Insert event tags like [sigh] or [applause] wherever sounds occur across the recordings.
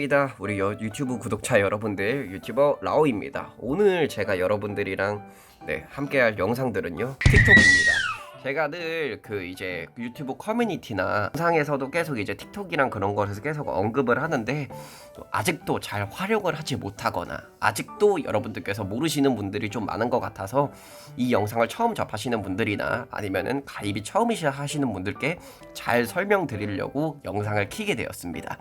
입니다. 우리 여- 유튜브 구독자 여러분들 유튜버 라오입니다. 오늘 제가 여러분들이랑 네, 함께할 영상들은요 틱톡입니다. 제가 늘 그 이제 유튜브 커뮤니티나 영상에서도 계속 이제 틱톡이랑 그런 것에서 계속 언급을 하는데 또 아직도 잘 활용을 하지 못하거나 아직도 여러분들께서 모르시는 분들이 좀 많은 것 같아서 이 영상을 처음 접하시는 분들이나 아니면은 가입이 처음이시 하시는 분들께 잘 설명드리려고 영상을 키게 되었습니다.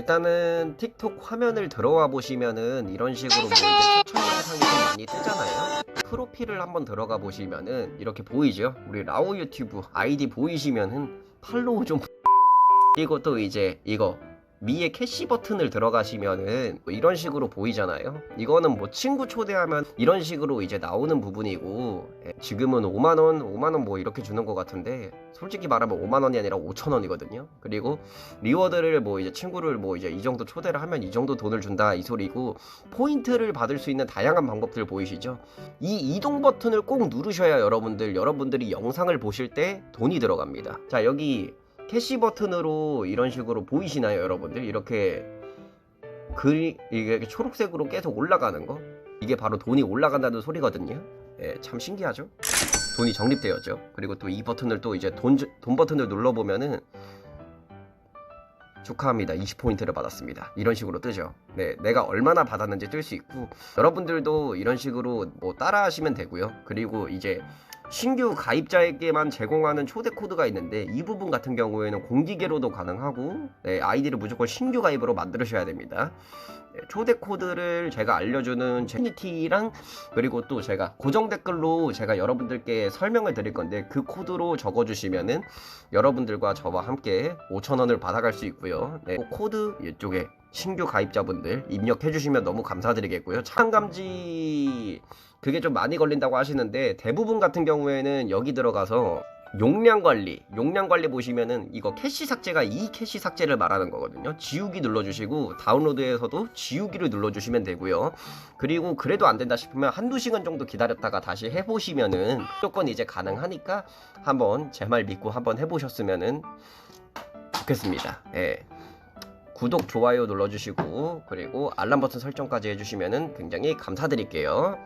일단은 틱톡 화면을 들어와 보시면은 이런 식으로 뭐 이제 추천 영상이 좀 많이 뜨잖아요. 프로필을 한번 들어가 보시면은 이렇게 보이죠? 우리 라오 유튜브 아이디 보이시면은 팔로우 좀 [laughs] 그리고 또 이제 이거 미의 캐시 버튼을 들어가시면은 뭐 이런 식으로 보이잖아요. 이거는 뭐 친구 초대하면 이런 식으로 이제 나오는 부분이고 예, 지금은 5만 원, 5만 원 뭐 이렇게 주는 것 같은데 솔직히 말하면 5만 원이 아니라 5천 원이거든요. 그리고 리워드를 뭐 이제 친구를 뭐 이제 이 정도 초대를 하면 이 정도 돈을 준다 이 소리고 포인트를 받을 수 있는 다양한 방법들 보이시죠? 이 이동 버튼을 꼭 누르셔야 여러분들 여러분들이 영상을 보실 때 돈이 들어갑니다. 자 여기 캐시 버튼으로 이런 식으로 보이시나요 여러분들 이렇게 글이 이게 초록색으로 계속 올라가는 거 이게 바로 돈이 올라간다는 소리거든요. 예, 참 신기하죠? 돈이 적립되었죠. 그리고 또 이 버튼을 또 이제 돈, 주- 돈 버튼을 눌러보면은 축하합니다. 20포인트를 받았습니다. 이런 식으로 뜨죠. 네, 내가 얼마나 받았는지 뜰 수 있고, 여러분들도 이런 식으로 뭐 따라 하시면 되고요. 그리고 이제 신규 가입자에게만 제공하는 초대 코드가 있는데, 이 부분 같은 경우에는 공기계로도 가능하고, 네, 아이디를 무조건 신규 가입으로 만들으셔야 됩니다. 네, 초대 코드를 제가 알려주는 제니티랑 그리고 또 제가 고정 댓글로 제가 여러분들께 설명을 드릴 건데 그 코드로 적어주시면은 여러분들과 저와 함께 5,000원을 받아갈 수 있고요. 네, 그 코드 이쪽에 신규 가입자분들 입력해 주시면 너무 감사드리겠고요. 차량 감지 그게 좀 많이 걸린다고 하시는데 대부분 같은 경우에는 여기 들어가서 용량 관리, 용량 관리 보시면은 이거 캐시 삭제가 이 캐시 삭제를 말하는 거거든요. 지우기 눌러주시고 다운로드에서도 지우기를 눌러주시면 되고요. 그리고 그래도 안 된다 싶으면 한두 시간 정도 기다렸다가 다시 해보시면은 무조건 이제 가능하니까 한번 제 말 믿고 한번 해보셨으면은 좋겠습니다. 예. 구독, 좋아요 눌러주시고 그리고 알람 버튼 설정까지 해주시면은 굉장히 감사드릴게요.